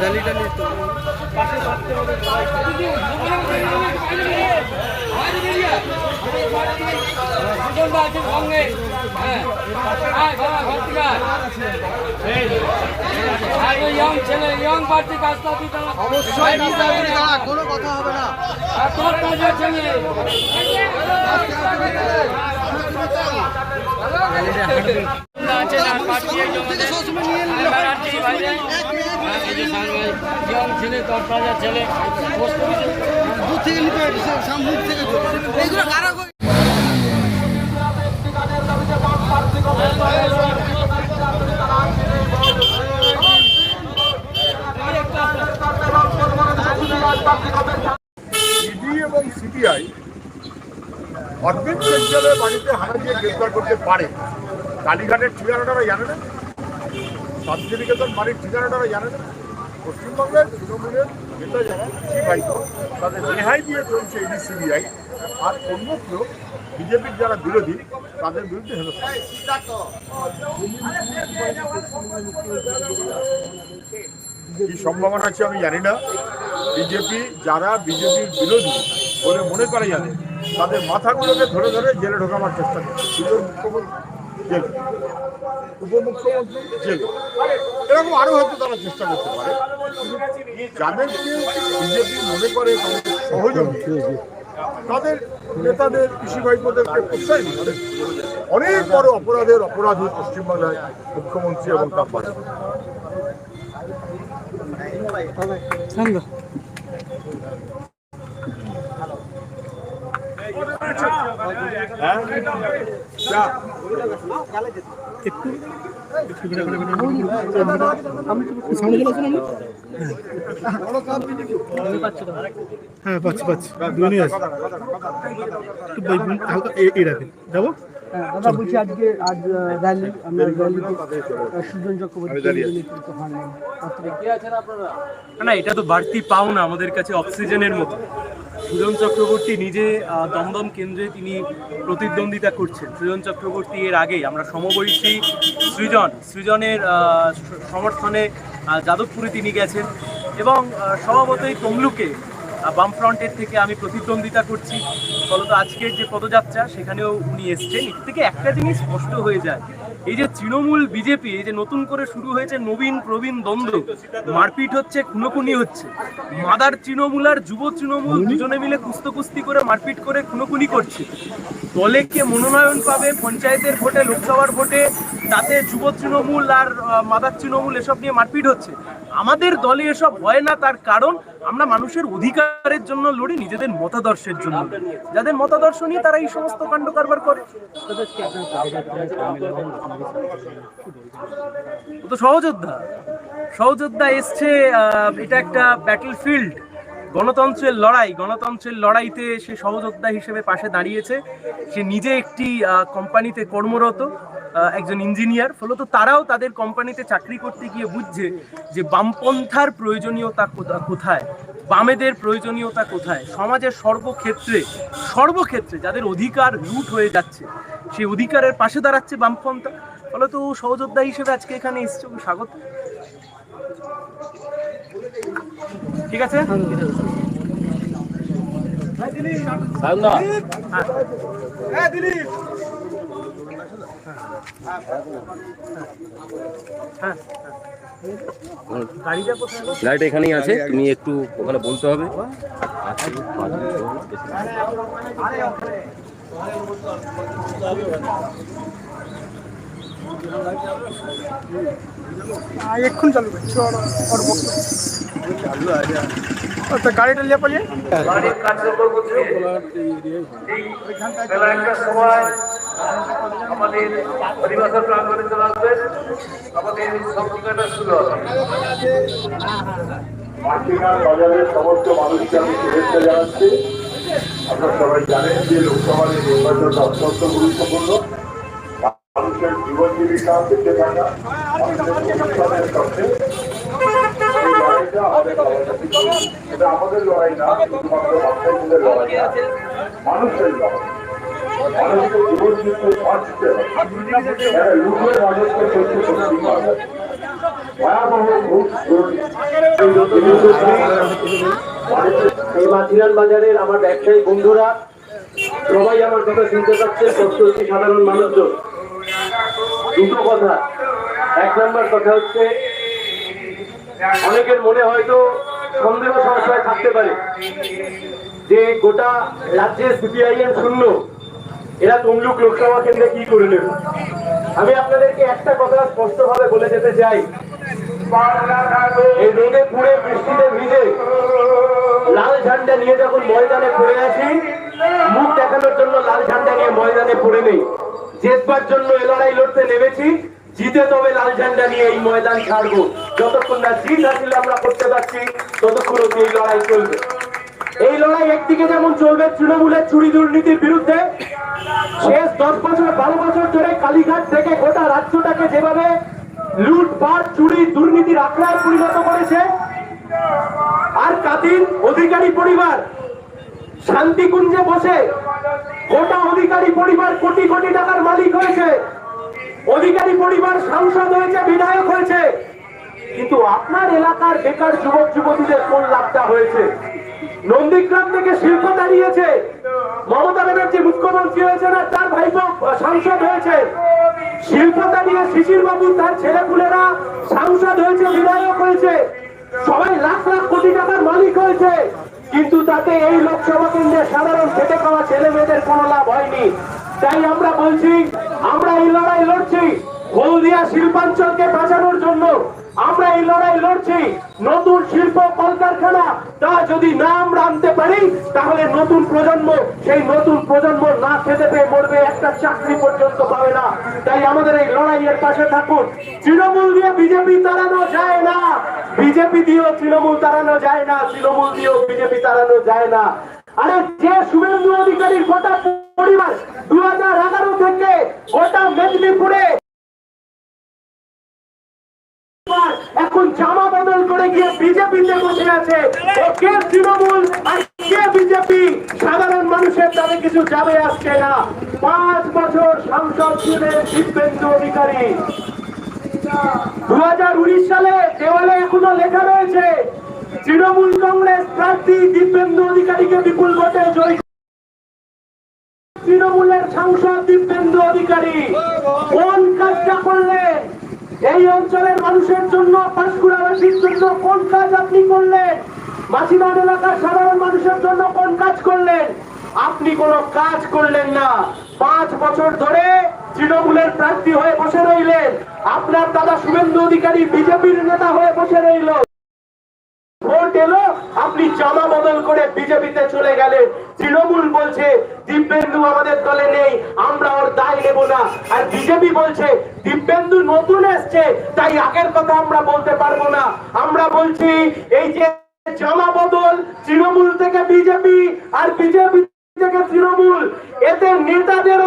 ডালি ডালি তো ইয়ং পার্টি কাজটা দিতে অবশ্যই কোনো কথা হবে না নিয়ে নিলে হয়। ইয়ং ছেলে তোর কাজের ছেলে পোস্ট অফিসে দূর থেকে নিতে হয় সামনে থেকে এইগুলো কারা করে ইডি এবং সিবিআই অরবিন্দ কেজরিওয়ালের বাড়িতে হানা করতে পারে। কালীঘাটের ঠিকানাটা জানে না? শান্তিনিকেতন বাড়ির ঠিকানাটা জানে না? পশ্চিমবঙ্গের, তৃণমূলের নেতা যারা তাদের রেহাই দিয়ে চলছে ইডি সিবিআই। আর অন্য কেউ বিজেপির যারা বিরোধী, তাদের বিরুদ্ধে হেনস্থা। কি সম্ভাবনা আছে আমি জানি না। বিজেপি, যারা বিজেপির বিরোধী বলে মনে করে জানে তাদের মাথাগুলোকে ধরে ধরে জেলে ঢোকাবার চেষ্টা করছে। মুখ্যমন্ত্রী উপমুখ্যমন্ত্রী? এরকম আরও হয়তো তারা চেষ্টা করতে পারে। মনে করে, তাদের নেতাদের অনেক বড় অপরাধের অপরাধী পশ্চিমবাংলায় মুখ্যমন্ত্রী এবং তার হ্যাঁ হ্যাঁ পাচ্ছি পাচ্ছি। দুজনই আছে। একটু বই বই হালকা এ- এই রাখেন। যাব? হ্যাঁ, দাদা বলছি আজকে আজ র্যালি আমরা র্যালিতে সুজন চক্রবর্তী নেতৃত্ব হন না এটা তো বাড়তি পাওনা আমাদের কাছে অক্সিজেনের মতো। সুজন চক্রবর্তী নিজে দমদম কেন্দ্রে তিনি প্রতিদ্বন্দ্বিতা করছেন। সুজন চক্রবর্তী এর আগেই আমরা সমবয়সী সৃজন, সৃজনের সমর্থনে যাদবপুরে তিনি গেছেন এবং স্বভাবতই তমলুকে বামফ্রন্টের থেকে আমি প্রতিদ্বন্দ্বিতা করছি। ফলত আজকের যে পদযাত্রা, সেখানেও উনি এসছেন। এর থেকে একটা জিনিস স্পষ্ট হয়ে যায় এই যে তৃণমূল বিজেপি, এই যে নতুন করে শুরু হয়েছে নবীন প্রবীণ দ্বন্দ্ব, মারপিট হচ্ছে, খুনোখুনি হচ্ছে। মাদার তৃণমূল আর যুব তৃণমূল দুজনে মিলে কুস্তি করে মারপিট করে খুনোখুনি করছে। দলে কে মনোনয়ন পাবে পঞ্চায়েতের ভোটে, লোকসভার ভোটে, তাতে যুব তৃণমূল আর মাদার তৃণমূল এসব নিয়ে মারপিট হচ্ছে। আমাদের দলে এসব হয় না, তার কারণ আমরা মানুষের অধিকারের জন্য লড়ি, নিজেদের মতাদর্শের জন্য যাদের মতাদর্শ নিয়ে তারা এই সমস্ত কাণ্ড কারবার করে। ও তো সহযোদ্ধা। সহযোদ্ধা এসছে এটা একটা ব্যাটল ফিল্ড গণতন্ত্রের লড়াই, গণতন্ত্রের লড়াইতে সে সহযোদ্ধা হিসেবে পাশে দাঁড়িয়েছে। সে নিজে একটি কোম্পানিতে কর্মরত একজন ইঞ্জিনিয়ার ফলত তারাও তাদের কোম্পানিতে চাকরি করতে গিয়ে বুঝছে যে বামপন্থার প্রয়োজনীয়তা কোথা- কোথায়? বামেদের প্রয়োজনীয়তা কোথায়? সমাজের সর্বক্ষেত্রে সর্বক্ষেত্রে যাদের অধিকার লুট হয়ে যাচ্ছে সেই অধিকারের পাশে দাঁড়াচ্ছে বামপন্থা ফলত ও সহযোদ্ধা হিসেবে আজকে এখানে এসছে স্বাগত। ঠিক আছে? গাড়িটা এখানেই আছে, তুমি একটু ওখানে বলতে হবে। এক্ষুনি চালু করছি ওর বক্তব্য আচ্ছা গাড়িটা নিয়ে পালিয়ে হচ্ছে সময় আমাদের পরিবেশের প্রাঙ্গণে চলে আসবেন আমাদের সংস্কৃতিটা শুরু হবে মাটিনার বাজারের সমস্ত মানুষকে আমি শুভেচ্ছা জানাচ্ছি আপনারা সবাই জানেন যে লোকসভা নির্বাচনটা অত্যন্ত গুরুত্বপূর্ণ। মানুষের জীবন জীবিকা বেঁচে থাকা আমাদের লড়াই না, শুধুমাত্র বাচ্চাদের লড়াই মানুষের জীবন হবে। লুকের মানুষকে এই মাঝিরান বাজারের আমার ব্যবসায়ী বন্ধুরা, সবাই আমার কথা শুনতে পাচ্ছে প্রত্যেকটি সাধারণ মানুষজন। দুটো কথা। এক নম্বর কথা হচ্ছে, অনেকের মনে হয়তো সন্দেহ সংশয় থাকতে পারে যে গোটা রাজ্যে সিপিআইএম শূন্য, এরা তমলুক লোকসভা কেন্দ্রে কি করে নেবে? আমি আপনাদেরকে একটা কথা স্পষ্টভাবে বলে যেতে চাই। এই রোদে পুড়ে বৃষ্টিতে ভিজে লাল ঝান্ডা নিয়ে যখন ময়দানে পড়ে আছি, মুখ দেখানোর জন্য লাল ঝান্ডা নিয়ে ময়দানে পড়ে নেই। জেতবার জন্য এ লড়াই লড়তে নেমেছি, জিতে তবে লাল ঝান্ডা নিয়ে এই ময়দান ছাড়বো। যতক্ষণ না জিত হাসিল আমরা করতে পারছি, ততক্ষণ অবধি এই লড়াই চলবে। এই লড়াই একদিকে যেমন চলবে তৃণমূলের চুরি দুর্নীতির বিরুদ্ধে, শেষ দশ বছর, বারো বছর ধরে কালীঘাট থেকে গোটা রাজ্যটাকে যেভাবে লুটপাট, চুরি, দুর্নীতির আখড়ায় পরিণত করেছে আর কাদিন অধিকারী পরিবার। শান্তিকুঞ্জে বসে গোটা অধিকারী পরিবার কোটি কোটি টাকার মালিক হয়েছে। অধিকারী পরিবার সাংসদ হয়েছে, বিধায়ক হয়েছে। কিন্তু আপনার এলাকার বেকার যুবক, যুবতীদের কোন লাভটা হয়েছে? নন্দীগ্রাম থেকে শিল্প দাঁড়িয়েছে। মমতা ব্যানার্জি মুখ্যমন্ত্রী হয়েছে না তার ভাইপো সাংসদ হয়েছে। শিল্প নিয়ে শিশির বাবু তার ছেলেপুলেরা সাংসদ হয়েছে, বিধায়ক হয়েছে। সবাই লাখ লাখ কোটি টাকার মালিক হয়েছে। কিন্তু তাতে এই লোকসভা কেন্দ্রে সাধারণ খেটে খাওয়া ছেলে মেয়েদের কোনো লাভ হয়নি। তাই আমরা বলছি, আমরা এই লড়াই লড়ছি। হলদিয়া শিল্পাঞ্চলকে বাঁচানোর জন্য আমরা এই লড়াই লড়ছি। নতুন শিল্প কলকারখানা, তা যদি না আমরা আনতে পারি, তাহলে নতুন প্রজন্ম, সেই নতুন প্রজন্ম না খেতে পেয়ে মরবে, একটা চাকরি পর্যন্ত পাবে না। তাই আমাদের এই লড়াইয়ের পাশে থাকুন। তৃণমূল দিয়ে বিজেপি তাড়ানো যায় না। বিজেপি দিয়েও তৃণমূল তাড়ানো যায় না, তৃণমূল দিয়েও বিজেপি তাড়ানো যায় না। আরে যে শুভেন্দু অধিকারীর গোটা পরিবার দু হাজার এগারো থেকে গোটা মেদিনীপুরে জামা বদল করে গিয়ে বিজেপিতে বসে আছে। ও কে তৃণমূল আর কে বিজেপি? সাধারণ মানুষের তাদের কিছু যাবে আসছে না। পাঁচ বছর সাংসদ ছিলেন দিব্যেন্দু অধিকারী। দু হাজার উনিশ সালে দেওয়ালে এখনও লেখা রয়েছে, তৃণমূল কংগ্রেস প্রার্থী দিব্যেন্দু অধিকারীকে বিপুল ভোটে জয়ী তৃণমূলের সাংসদ দিব্যেন্দু অধিকারী। কোন কাজটা করলেন এই অঞ্চলের মানুষের জন্য, পাঁশকুড়াবাসীর জন্য কোন কাজ আপনি করলেন? মাছিবান এলাকার সাধারণ মানুষের জন্য কোন কাজ করলেন? আপনি কোনো কাজ করলেন না। পাঁচ বছর ধরে তৃণমূলের প্রার্থী হয়ে বসে রইলেন। আপনার দাদা শুভেন্দু অধিকারী বিজেপির নেতা হয়ে বসে রইল। ভোট এলো, আপনি জামা বদল করে বিজেপিতে চলে গেলেন। তৃণমূল বলছে, দিব্যেন্দু আমাদের দলে নেই আমরা ওর দায় নেব না আর বিজেপি বলছে, দিব্যেন্দু নতুন এসছে। তাই আগের কথা আমরা বলতে পারব না। আমরা বলছি, এই যে জামা বদল তৃণমূল থেকে বিজেপি আর বিজেপি থেকে তৃণমূল এতে নেতাদের